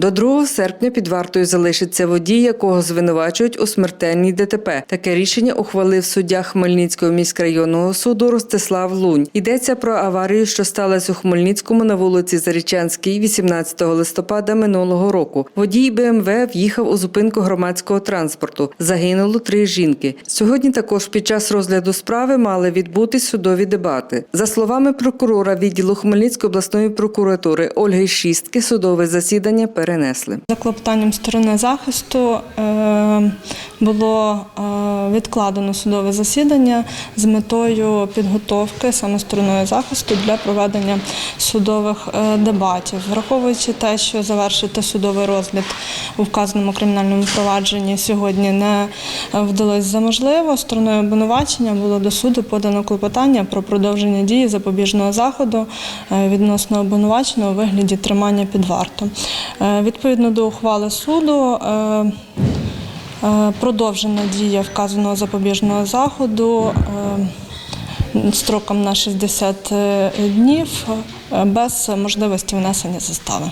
До 2 серпня під вартою залишиться водій, якого звинувачують у смертельній ДТП. Таке рішення ухвалив суддя Хмельницького міськрайонного суду Ростислав Лунь. Йдеться про аварію, що сталася у Хмельницькому на вулиці Зарічанській 18 листопада минулого року. Водій БМВ в'їхав у зупинку громадського транспорту. Загинуло три жінки. Сьогодні також під час розгляду справи мали відбутись судові дебати. За словами прокурора відділу Хмельницької обласної прокуратури Ольги Шістки, судове засідання перенесли. За клопотанням сторони захисту е, було е, відкладено судове засідання з метою підготовки саме стороною захисту для проведення судових е, дебатів, враховуючи те, що завершити судовий розгляд у вказаному кримінальному провадженні сьогодні не вдалося за можливо. Стороною обвинувачення було до суду подано клопотання про продовження дії запобіжного заходу відносно обвинуваченого у вигляді тримання під варту. Відповідно до ухвали суду. е, е, Продовжена дія вказаного запобіжного заходу е, строком на 60 днів без можливості внесення застави.